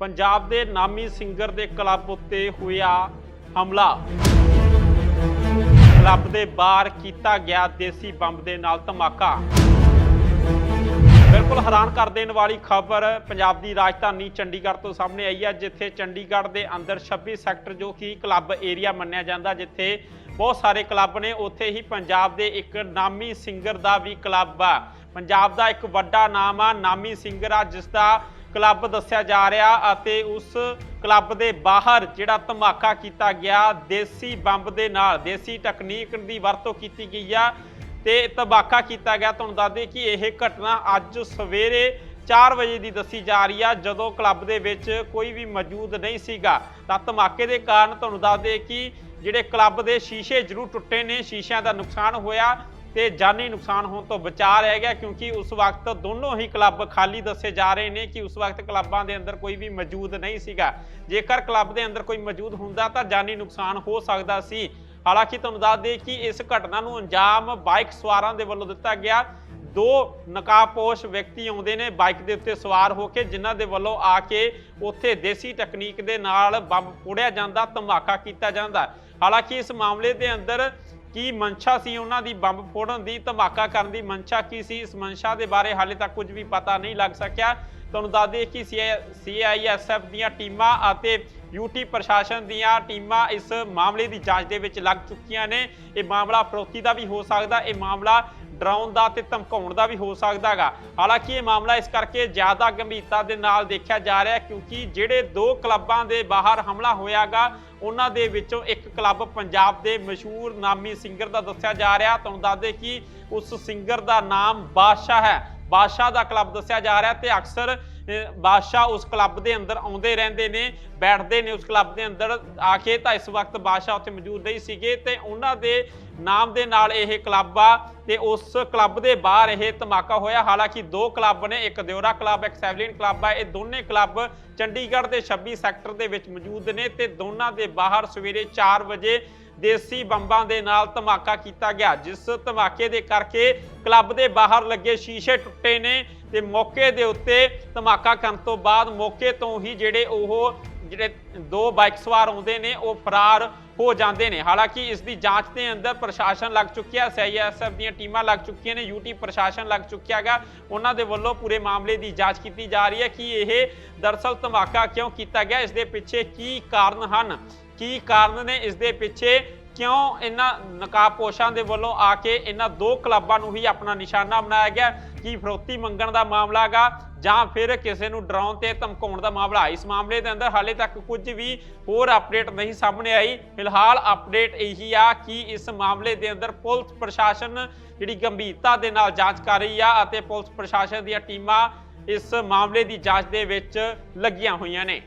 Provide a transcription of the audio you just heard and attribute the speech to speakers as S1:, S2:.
S1: ਪੰਜਾਬ ਦੇ ਨਾਮੀ ਸਿੰਗਰ ਦੇ ਕਲੱਬ ਉੱਤੇ ਹੋਇਆ ਹਮਲਾ। ਕਲੱਬ ਦੇ ਬਾਹਰ ਕੀਤਾ ਗਿਆ ਦੇਸੀ ਬੰਬ ਦੇ ਨਾਲ ਧਮਾਕਾ। ਬਿਲਕੁਲ ਹੈਰਾਨ ਕਰ ਦੇਣ ਵਾਲੀ ਖਬਰ ਪੰਜਾਬ ਦੀ ਰਾਜਧਾਨੀ ਚੰਡੀਗੜ੍ਹ ਤੋਂ ਸਾਹਮਣੇ ਆਈ ਹੈ, ਜਿੱਥੇ ਚੰਡੀਗੜ੍ਹ ਦੇ ਅੰਦਰ 26 ਸੈਕਟਰ ਜੋ ਕਿ ਕਲੱਬ ਏਰੀਆ ਮੰਨਿਆ ਜਾਂਦਾ, ਜਿੱਥੇ ਬਹੁਤ ਸਾਰੇ ਕਲੱਬ ਨੇ, ਉੱਥੇ ਹੀ ਪੰਜਾਬ ਦੇ ਇੱਕ ਨਾਮੀ ਸਿੰਗਰ ਦਾ ਵੀ ਕਲੱਬ ਆ। ਪੰਜਾਬ ਦਾ ਇੱਕ ਵੱਡਾ ਨਾਮ ਆ, ਨਾਮੀ ਸਿੰਗਰ ਆ ਜਿਸ ਦਾ ਕਲੱਬ ਦੱਸਿਆ ਜਾ ਰਿਹਾ ਅਤੇ ਉਸ ਕਲੱਬ ਦੇ ਬਾਹਰ ਜਿਹੜਾ ਧਮਾਕਾ ਕੀਤਾ ਗਿਆ, ਦੇਸੀ ਬੰਬ ਦੇ ਨਾਲ, ਦੇਸੀ ਟੈਕਨੀਕ ਦੀ ਵਰਤੋਂ ਕੀਤੀ ਗਈ ਆ ਤੇ ਧਮਾਕਾ ਕੀਤਾ ਗਿਆ। ਤੁਹਾਨੂੰ ਦੱਸ ਦਈਏ ਕਿ ਇਹ ਘਟਨਾ ਅੱਜ ਸਵੇਰੇ 4 ਵਜੇ ਦੀ ਦੱਸੀ ਜਾ ਰਹੀ ਆ। ਜਦੋਂ ਕਲੱਬ ਦੇ ਵਿੱਚ ਕੋਈ ਵੀ ਮੌਜੂਦ ਨਹੀਂ ਸੀਗਾ, ਤਾਂ ਧਮਾਕੇ ਦੇ ਕਾਰਨ ਤੁਹਾਨੂੰ ਦੱਸ ਦਈਏ ਕਿ ਜਿਹੜੇ ਕਲੱਬ ਦੇ ਸ਼ੀਸ਼ੇ ਜ਼ਰੂਰ ਟੁੱਟੇ ਨੇ, ਸ਼ੀਸ਼ਿਆਂ ਦਾ ਨੁਕਸਾਨ ਹੋਇਆ। ਤੇ ਜਾਨੀ ਨੁਕਸਾਨ ਹੋਣ ਤੋਂ ਬਚਾ ਰਹਿ ਗਿਆ ਕਿਉਂਕਿ ਉਸ ਵਕਤ ਦੋਨੋਂ ਹੀ ਕਲੱਬ ਖਾਲੀ ਦੱਸੇ ਜਾ ਰਹੇ ਨੇ ਕਿ ਉਸ ਵਕਤ ਕਲੱਬਾਂ ਦੇ ਅੰਦਰ ਕੋਈ ਵੀ ਮੌਜੂਦ ਨਹੀਂ ਸੀਗਾ। ਜੇਕਰ ਕਲੱਬ ਦੇ ਅੰਦਰ ਕੋਈ ਮੌਜੂਦ ਹੁੰਦਾ ਤਾਂ ਜਾਨੀ ਨੁਕਸਾਨ ਹੋ ਸਕਦਾ ਸੀ। ਹਾਲਾਂਕਿ ਤੁਹਾਨੂੰ ਦੱਸ ਦੇ ਕਿ ਇਸ ਘਟਨਾ ਨੂੰ ਅੰਜਾਮ ਬਾਈਕ ਸਵਾਰਾਂ ਦੇ ਵੱਲੋਂ ਦਿੱਤਾ ਗਿਆ। ਦੋ ਨਕਾਬਪੋਸ਼ ਵਿਅਕਤੀ ਆਉਂਦੇ ਨੇ ਬਾਈਕ ਦੇ ਉੱਤੇ ਸਵਾਰ ਹੋ ਕੇ, ਜਿਨ੍ਹਾਂ ਦੇ ਵੱਲੋਂ ਆ ਕੇ ਉੱਥੇ ਦੇਸੀ ਟੈਕਨੀਕ ਦੇ ਨਾਲ ਬੰਬ ਫੋੜਿਆ ਜਾਂਦਾ, ਧਮਾਕਾ ਕੀਤਾ ਜਾਂਦਾ। ਹਾਲਾਂਕਿ ਇਸ ਮਾਮਲੇ ਦੇ ਅੰਦਰ ਕੀ ਮਨਸ਼ਾ ਸੀ ਉਹਨਾਂ ਦੀ ਬੰਬ ਫੋੜਨ ਦੀ, ਧਮਾਕਾ ਕਰਨ ਦੀ, ਮਨਸ਼ਾ ਕੀ ਸੀ? ਇਸ ਮਨਸ਼ਾ ਦੇ ਬਾਰੇ ਹਾਲੇ ਤੱਕ ਕੁਝ ਵੀ ਪਤਾ ਨਹੀਂ ਲੱਗ ਸਕਿਆ। ਤੁਹਾਨੂੰ ਦੱਸ ਦਈਏ ਕਿ ਸੀਆਈਐਸਐਫ ਦੀਆਂ ਟੀਮਾਂ ਅਤੇ ਯੂਟੀ ਪ੍ਰਸ਼ਾਸਨ ਦੀਆਂ ਟੀਮਾਂ ਇਸ ਮਾਮਲੇ ਦੀ ਜਾਂਚ ਦੇ ਵਿੱਚ ਲੱਗ ਚੁੱਕੀਆਂ ਨੇ। ਇਹ ਮਾਮਲਾ ਫਰੋਤੀ ਦਾ ਵੀ ਹੋ ਸਕਦਾ, ਇਹ ਮਾਮਲਾ ਡਰਾਉਣ ਦਾ ਤੇ ਧਮਕਾਉਣ ਦਾ ਵੀ ਹੋ ਸਕਦਾ ਸਕਦਾਗਾ ਹਾਲਾਂਕਿ ਇਹ ਮਾਮਲਾ ਇਸ ਕਰਕੇ ਜ਼ਿਆਦਾ ਗੰਭੀਰਤਾ ਦੇ ਨਾਲ ਦੇਖਿਆ ਜਾ ਰਿਹਾ ਕਿਉਂਕਿ ਜਿਹੜੇ ਦੋ ਕਲੱਬਾਂ ਦੇ ਬਾਹਰ ਹਮਲਾ ਹੋਇਆਗਾ, ਉਹਨਾਂ ਦੇ ਵਿੱਚੋਂ ਇੱਕ ਕਲੱਬ ਪੰਜਾਬ ਦੇ ਮਸ਼ਹੂਰ ਨਾਮੀ ਸਿੰਗਰ ਦਾ ਦੱਸਿਆ ਜਾ ਰਿਹਾ। ਤੁਹਾਨੂੰ ਦੱਸ ਦੇ ਕਿ ਉਸ ਸਿੰਗਰ ਦਾ ਨਾਮ ਬਾਦਸ਼ਾਹ ਹੈ। ਬਾਦਸ਼ਾਹ ਦਾ ਕਲੱਬ ਦੱਸਿਆ ਜਾ ਰਿਹਾ ਤੇ ਅਕਸਰ ਬਾਦਸ਼ਾਹ ਉਸ ਕਲੱਬ ਦੇ ਅੰਦਰ ਆਉਂਦੇ ਰਹਿੰਦੇ ਨੇ, ਬੈਠਦੇ ਨੇ ਉਸ ਕਲੱਬ ਦੇ ਅੰਦਰ। ਆ ਕੇ ਤਾਂ ਇਸ ਵਕਤ ਬਾਦਸ਼ਾਹ ਉੱਥੇ ਮੌਜੂਦ ਨਹੀਂ ਸੀਗੇ ਤੇ ਉਹਨਾਂ ਦੇ ਨਾਮ ਦੇ ਨਾਲ ਇਹ ਕਲੱਬ ਆ ਤੇ ਉਸ ਕਲੱਬ ਦੇ ਬਾਹਰ ਇਹ ਧਮਾਕਾ ਹੋਇਆ। ਹਾਲਾਂਕਿ ਦੋ ਕਲੱਬ ਨੇ, ਇੱਕ ਦਿਉਰਾ ਕਲੱਬ ਇੱਕ ਸੈਵਲਿਨ ਕਲੱਬ ਆ। ਇਹ ਦੋਨੇ ਕਲੱਬ ਚੰਡੀਗੜ੍ਹ ਦੇ 26 ਸੈਕਟਰ ਦੇ ਵਿੱਚ ਮੌਜੂਦ ਨੇ ਤੇ ਦੋਨਾਂ ਦੇ ਬਾਹਰ ਸਵੇਰੇ 4 ਵਜੇ ਦੇਸੀ ਬੰਬਾਂ ਦੇ ਨਾਲ ਧਮਾਕਾ ਕੀਤਾ ਗਿਆ, ਜਿਸ ਧਮਾਕੇ ਦੇ ਕਰਕੇ ਕਲੱਬ ਦੇ ਬਾਹਰ ਲੱਗੇ ਸ਼ੀਸ਼ੇ ਟੁੱਟੇ ਨੇ ਤੇ ਮੌਕੇ ਦੇ ਉੱਤੇ ਧਮਾਕਾ ਕਰਨ ਤੋਂ ਬਾਅਦ ਮੌਕੇ ਤੋਂ ਹੀ ਜਿਹੜੇ ਉਹ, ਜਿਹੜੇ ਦੋ ਬਾਈਕ ਸਵਾਰ ਆਉਂਦੇ ਨੇ, ਉਹ ਫਰਾਰ ਹੋ ਜਾਂਦੇ ਨੇ। ਹਾਲਾਂਕਿ ਇਸ ਦੀ ਜਾਂਚ ਦੇ ਅੰਦਰ ਪ੍ਰਸ਼ਾਸਨ ਲੱਗ ਚੁੱਕਿਆ ਸੀਆਈਐਸਐਫ ਦੀਆਂ ਟੀਮਾਂ ਲੱਗ ਚੁੱਕੀਆਂ ਨੇ ਯੂਟੀ ਪ੍ਰਸ਼ਾਸਨ ਲੱਗ ਚੁੱਕਿਆ ਹੈਗਾ। ਉਹਨਾਂ ਦੇ ਵੱਲੋਂ ਪੂਰੇ ਮਾਮਲੇ ਦੀ ਜਾਂਚ ਕੀਤੀ ਜਾ ਰਹੀ ਹੈ ਕਿ ਇਹ ਦਰਸਲ ਧਮਾਕਾ ਕਿਉਂ ਕੀਤਾ ਗਿਆ, ਇਸ ਦੇ ਪਿੱਛੇ ਕੀ ਕਾਰਨ ਹਨ? ਕੀ ਕਾਰਨ ਨੇ ਇਸ ਦੇ ਪਿੱਛੇ? ਕਿਉਂ ਇਹਨਾਂ ਨਕਾਬਪੋਸ਼ਾਂ ਦੇ ਵੱਲੋਂ ਆ ਕੇ ਇਹਨਾਂ ਦੋ ਕਲੱਬਾਂ ਨੂੰ ਹੀ ਆਪਣਾ ਨਿਸ਼ਾਨਾ ਬਣਾਇਆ ਗਿਆ? ਕੀ ਫਰੋਤੀ ਮੰਗਣ ਦਾ ਮਾਮਲਾ ਹੈਗਾ? ਜਾਂ ਫਿਰ ਕਿਸੇ ਨੂੰ ਡਰਾਉਣ ਤੇ ਧਮਕਾਉਣ ਦਾ ਮਾਮਲਾ ਇਸ ਮਾਮਲੇ ਦੇ ਅੰਦਰ? ਹਾਲੇ ਤੱਕ ਕੁਝ ਵੀ ਹੋਰ ਅਪਡੇਟ ਨਹੀਂ ਸਾਹਮਣੇ ਆਈ। ਫਿਲਹਾਲ ਅਪਡੇਟ ਇਹੀ ਆ ਕਿ ਇਸ ਮਾਮਲੇ ਦੇ ਅੰਦਰ ਪੁਲਿਸ ਪ੍ਰਸ਼ਾਸਨ ਜਿਹੜੀ ਗੰਭੀਰਤਾ ਦੇ ਨਾਲ ਜਾਂਚ ਕਰ ਰਹੀ ਆ ਅਤੇ ਪੁਲਿਸ ਪ੍ਰਸ਼ਾਸਨ ਦੀਆਂ ਟੀਮਾਂ ਇਸ ਮਾਮਲੇ ਦੀ ਜਾਂਚ ਦੇ ਵਿੱਚ ਲੱਗੀਆਂ ਹੋਈਆਂ ਨੇ।